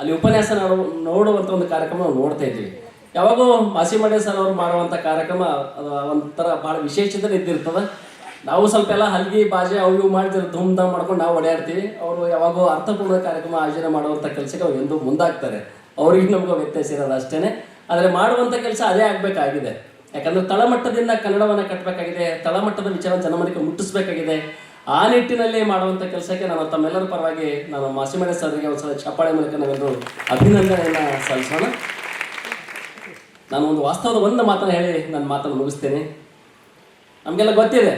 ಅಲ್ಲಿ ಉಪನ್ಯಾಸ ಅವರು ನೋಡುವಂಥ ಒಂದು ಕಾರ್ಯಕ್ರಮ ನಾವು ನೋಡ್ತಾ ಇದ್ವಿ ಯಾವಾಗೂ ಮಾಸಿಮಡೆ ಸರ್ ಅವರು ಮಾಡುವಂಥ ಕಾರ್ಯಕ್ರಮ ಒಂಥರ ಭಾಳ ವಿಶೇಷತೆ ಇದ್ದಿರ್ತದೆ. ನಾವು ಸ್ವಲ್ಪ ಎಲ್ಲ ಹಲ್ಗಿ ಬಾಜೆ ಅವು ಇವು ಮಾಡಿದ್ರೆ ಧೂಮ್ ಧಾಮ್ ಮಾಡ್ಕೊಂಡು ನಾವು ಓಡಾಡ್ತೀವಿ. ಅವರು ಯಾವಾಗೂ ಅರ್ಥಪೂರ್ಣ ಕಾರ್ಯಕ್ರಮ ಆಯೋಜನೆ ಮಾಡುವಂಥ ಕೆಲಸಕ್ಕೆ ಅವ್ರು ಎಂದೂ ಮುಂದಾಗ್ತಾರೆ. ಅವ್ರಿಗೆ ನಮಗೂ ವ್ಯತ್ಯಾಸ ಇರೋದು ಅಷ್ಟೇ ಆದರೆ ಮಾಡುವಂಥ ಕೆಲಸ ಅದೇ ಆಗಬೇಕಾಗಿದೆ. ಯಾಕಂದ್ರೆ ತಳಮಟ್ಟದಿಂದ ಕನ್ನಡವನ್ನು ಕಟ್ಟಬೇಕಾಗಿದೆ ತಳಮಟ್ಟದ ವಿಚಾರ ಜನಮನಕ್ಕೆ ಮುಟ್ಟಿಸ್ಬೇಕಾಗಿದೆ. ಆ ನಿಟ್ಟಿನಲ್ಲಿ ಮಾಡುವಂಥ ಕೆಲಸಕ್ಕೆ ನಾನು ತಮ್ಮೆಲ್ಲರ ಪರವಾಗಿ ನಾನು ಮಾಸಿಮನೆ ಸರ್ಗೆ ಒಂದ್ಸಲ ಚಪ್ಪಾಳೆ ಮೂಲಕ ನಾವೆಲ್ಲರೂ ಅಭಿನಂದನೆಯನ್ನು ಸಲ್ಲಿಸೋಣ. ನಾನು ಒಂದು ವಾಸ್ತವದ ಒಂದು ಮಾತನ್ನು ಹೇಳಿ ನನ್ನ ಮಾತನ್ನು ಮುಗಿಸ್ತೇನೆ. ನಮಗೆಲ್ಲ ಗೊತ್ತಿದೆ,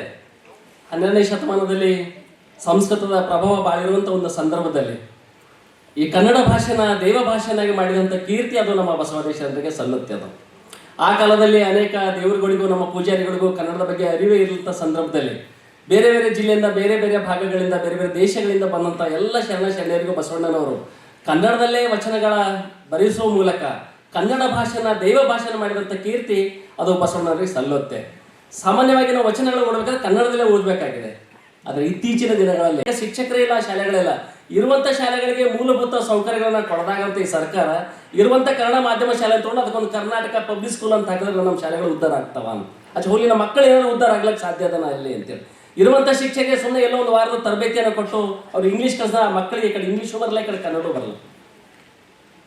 ಹನ್ನೆರಡನೇ ಶತಮಾನದಲ್ಲಿ ಸಂಸ್ಕೃತದ ಪ್ರಭಾವ ಬಾಳಿರುವಂಥ ಒಂದು ಸಂದರ್ಭದಲ್ಲಿ ಈ ಕನ್ನಡ ಭಾಷೆನ ದೇವ ಭಾಷೆನಾಗಿ ಮಾಡಿದಂಥ ಕೀರ್ತಿ ಅದು ನಮ್ಮ ಬಸವದೇಶರಿಗೆ ಸಲ್ಲುತ್ತೆ ಅದು. ಆ ಕಾಲದಲ್ಲಿ ಅನೇಕ ದೇವರುಗಳಿಗೂ, ನಮ್ಮ ಪೂಜಾರಿಗಳಿಗೂ ಕನ್ನಡದ ಬಗ್ಗೆ ಅರಿವೇ ಇರುವಂಥ ಸಂದರ್ಭದಲ್ಲಿ ಬೇರೆ ಬೇರೆ ಜಿಲ್ಲೆಯಿಂದ ಬೇರೆ ಬೇರೆ ಭಾಗಗಳಿಂದ, ಬೇರೆ ಬೇರೆ ದೇಶಗಳಿಂದ ಬಂದಂಥ ಎಲ್ಲ ಶರಣ ಶರಣರಿಗೂ ಬಸವಣ್ಣನವರು. ಕನ್ನಡದಲ್ಲೇ ವಚನಗಳ ಬರೆಸುವ ಮೂಲಕ ಕನ್ನಡ ಭಾಷೆನ ದೈವ ಭಾಷೆನ ಮಾಡಿದಂಥ ಕೀರ್ತಿ ಅದು ಬಸವಣ್ಣನವರಿಗೆ ಸಲ್ಲುತ್ತೆ. ಸಾಮಾನ್ಯವಾಗಿ ನಾವು ವಚನಗಳು ಓದಬೇಕಾದ್ರೆ ಕನ್ನಡದಲ್ಲೇ ಓದಬೇಕಾಗಿದೆ. ಆದರೆ ಇತ್ತೀಚಿನ ದಿನಗಳಲ್ಲಿ ಶಿಕ್ಷಕರೇ ಇಲ್ಲ ಶಾಲೆಗಳಿಲ್ಲ ಇರುವಂಥ ಶಾಲೆಗಳಿಗೆ ಮೂಲಭೂತ ಸೌಕರ್ಯಗಳನ್ನ ಕೊಡದಾಗಂತ ಈ ಸರ್ಕಾರ ಇರುವಂಥ ಕನ್ನಡ ಮಾಧ್ಯಮ ಶಾಲೆ ತಗೊಂಡು ಅದಕ್ಕೊಂದು ಕರ್ನಾಟಕ ಪಬ್ಲಿಕ್ ಸ್ಕೂಲ್ ಅಂತ ಹಾಕಿದ್ರೆ ನಮ್ಮ ಶಾಲೆಗಳು ಉದ್ಧಾರ ಆಗ್ತಾವ ಅಂತ. ಅಚ್ಚ ಹೋಗಿ ನಮ್ಮ ಮಕ್ಕಳು ಏನಾದ್ರು ಉದ್ಧಾರ ಆಗ್ಲಿಕ್ಕೆ ಸಾಧ್ಯ ಅದನ್ನ ಅಲ್ಲಿ ಅಂತೇಳಿ. ಇರುವಂಥ ಶಿಕ್ಷೆಗೆ ಸುಮ್ಮನೆ ಎಲ್ಲೋ ಒಂದು ವಾರದ ತರಬೇತಿಯನ್ನು ಕೊಟ್ಟು ಅವ್ರು ಇಂಗ್ಲೀಷ್ ಕಲಿಸ ಮಕ್ಕಳಿಗೆ ಕಡೆ ಇಂಗ್ಲೀಷು ಬರಲ್ಲ ಈ ಕಡೆ ಕನ್ನಡ ಬರಲ್ಲ.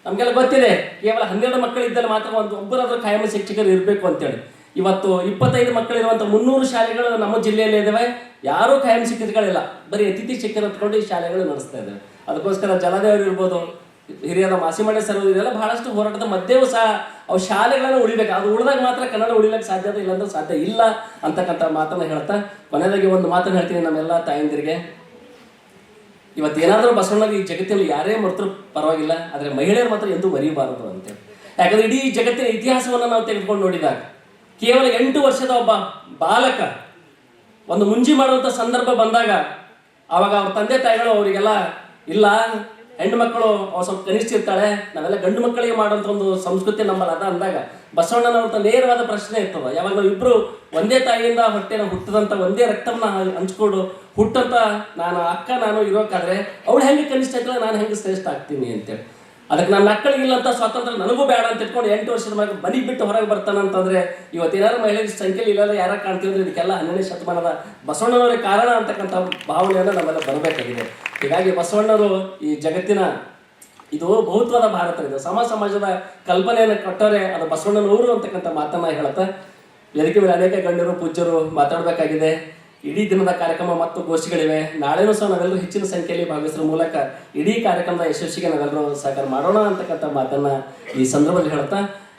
ನಮಗೆಲ್ಲ ಗೊತ್ತಿದೆ, ಕೇವಲ ಹನ್ನೆರಡು ಮಕ್ಕಳಿದ್ದಲ್ಲಿ ಮಾತ್ರ ಒಂದು ಒಬ್ಬರಾದ್ರೂ ಕಾಯಂ ಶಿಕ್ಷಕರು ಇರಬೇಕು ಅಂತೇಳಿ. ಇವತ್ತು ಇಪ್ಪತ್ತೈದು ಮಕ್ಕಳಿರುವಂಥ ಮುನ್ನೂರು ಶಾಲೆಗಳು ನಮ್ಮ ಜಿಲ್ಲೆಯಲ್ಲಿ ಇದ್ದಾವೆ ಯಾರೂ ಕಾಯಂ ಶಿಕ್ಷಕರುಗಳಿಲ್ಲ. ಬರೀ ಅತಿಥಿ ಶಿಕ್ಷಕರು ಹತ್ಕೊಂಡು ಈ ಶಾಲೆಗಳು ನಡೆಸ್ತಾ ಇದ್ದಾರೆ ಅದಕ್ಕೋಸ್ಕರ ಜಲದೇವರು ಇರ್ಬೋದು ಹಿರಿಯರ ಮಾಸಿಮಡೆ ಸರ್ ಇದೆಲ್ಲ ಬಹಳಷ್ಟು ಹೋರಾಟದ ಮಧ್ಯವೂ ಸಹ ಅವು ಶಾಲೆಗಳನ್ನು ಉಳಿಬೇಕು. ಅದು ಉಳಿದಾಗ ಮಾತ್ರ ಕನ್ನಡ ಉಳಿಲಿಕ್ಕೆ ಸಾಧ್ಯತೆ ಇಲ್ಲಾಂದ್ರೆ ಸಾಧ್ಯ ಇಲ್ಲ ಅಂತಕ್ಕಂಥ ಮಾತನ್ನು ಹೇಳ್ತಾ ಕೊನೆಯದಾಗಿ ಒಂದು ಮಾತನ್ನು ಹೇಳ್ತೀನಿ ನಮ್ಮೆಲ್ಲ ತಾಯಂದಿರಿಗೆ. ಇವತ್ತು ಏನಾದರೂ ಬಸವಣ್ಣಗೆ ಈ ಜಗತ್ತಿನಲ್ಲಿ ಯಾರೇ ಮರ್ತರು ಪರವಾಗಿಲ್ಲ, ಆದರೆ ಮಹಿಳೆಯರು ಮಾತ್ರ ಎಂದೂ ಮರೆಯಬಾರದು ಅಂತೇಳಿ ಯಾಕಂದ್ರೆ ಇಡೀ ಜಗತ್ತಿನ ಇತಿಹಾಸವನ್ನು ನಾವು ತೆಗೆದುಕೊಂಡು ನೋಡಿದಾಗ, ಕೇವಲ ಎಂಟು ವರ್ಷದ ಒಬ್ಬ ಬಾಲಕ ಒಂದು ಮುಂಜಿ ಮಾಡುವಂಥ ಸಂದರ್ಭ ಬಂದಾಗ ಆವಾಗ ಅವ್ರ ತಂದೆ ತಾಯಿಗಳು ಅವರಿಗೆಲ್ಲ, ಇಲ್ಲ ಹೆಣ್ಣು ಮಕ್ಕಳು ಸ್ವಲ್ಪ ಕನಿಷ್ಠ ಇರ್ತಾಳೆ, ನಾವೆಲ್ಲ ಗಂಡು ಮಕ್ಕಳಿಗೆ ಮಾಡುವಂಥ ಒಂದು ಸಂಸ್ಕೃತಿ ನಮ್ಮಲ್ಲಿ ಅದ ಅಂದಾಗ ಬಸವಣ್ಣನವ್ರ ನೇರವಾದ ಪ್ರಶ್ನೆ ಇರ್ತದ. ಯಾವಾಗ ನಾವು ಇಬ್ರು ಒಂದೇ ತಾಯಿಯಿಂದ ಹೊಟ್ಟೆನ ಹುಟ್ಟದಂತ ಒಂದೇ ರಕ್ತವನ್ನ ಹಂಚ್ಕೊಂಡು ಹುಟ್ಟಂತ ನಾನು ಅಕ್ಕ ನಾನು ಇರೋಕಾದ್ರೆ ಅವಳು ಹೆಂಗೆ ಕನಿಷ್ಠ ಆಗ್ತಾಳೆ ನಾನು ಹೆಂಗೆ ಶ್ರೇಷ್ಠ ಆಗ್ತೀನಿ ಅಂತೇಳಿ. ಅದಕ್ಕೆ ನನ್ನ ಮಕ್ಕಳಿಗಿಲ್ಲ ಅಂತ ಸ್ವಾತಂತ್ರ್ಯ ನನಗೂ ಬೇಡ ಅಂತ ಇಟ್ಕೊಂಡು ಎಂಟು ವರ್ಷದ ಮಗ ಬಿಟ್ಟು ಹೊರಗೆ ಬರ್ತಾನಂತಂದ್ರೆ ಅಂತಂದರೆ ಏನಾದ್ರು ಮಹಿಳೆಯರ ಸಂಖ್ಯೆಲಿ ಇಲ್ಲ ಯಾರ ಕಾಣ್ತಿದ್ರೆ ಇದಕ್ಕೆಲ್ಲ ಹನ್ನೆರಡನೇ ಶತಮಾನದ ಬಸವಣ್ಣನವರೇ ಕಾರಣ ಅಂತಕ್ಕಂಥ ಭಾವನೆಯನ್ನು ನಮ್ಮೆಲ್ಲ ಬರಬೇಕಾಗಿದೆ. ಹೀಗಾಗಿ ಬಸವಣ್ಣರು ಈ ಜಗತ್ತಿನ ಇದು ಬಹುತ್ವದ ಭಾರತ, ಇದು ಸಮ ಸಮಾಜದ ಕಲ್ಪನೆಯನ್ನು ಕೊಟ್ಟರೆ ಅದು ಬಸವಣ್ಣನವರು ಅಂತಕ್ಕಂಥ ಮಾತನ್ನ ಹೇಳುತ್ತೆ. ವೇದಿಕೆ ಮೇಲೆ ಅನೇಕ ಗಣ್ಯರು, ಪೂಜ್ಯರು ಮಾತಾಡಬೇಕಾಗಿದೆ. ಇಡೀ ದಿನದ ಕಾರ್ಯಕ್ರಮ ಮತ್ತು ಗೋಷ್ಠಿಗಳಿವೆ. ನಾಳೆನೂ ಸಹ ನಾವೆಲ್ಲರೂ ಹೆಚ್ಚಿನ ಸಂಖ್ಯೆಯಲ್ಲಿ ಭಾಗವಹಿಸುವ ಮೂಲಕ ಇಡೀ ಕಾರ್ಯಕ್ರಮದ ಯಶಸ್ಸಿಗೆ ನಾವೆಲ್ಲರೂ ಸಹಕಾರ ಮಾಡೋಣ ಅಂತಕ್ಕಂಥ ಮಾತನ್ನ ಈ ಸಂದರ್ಭದಲ್ಲಿ ಹೇಳ್ತಾ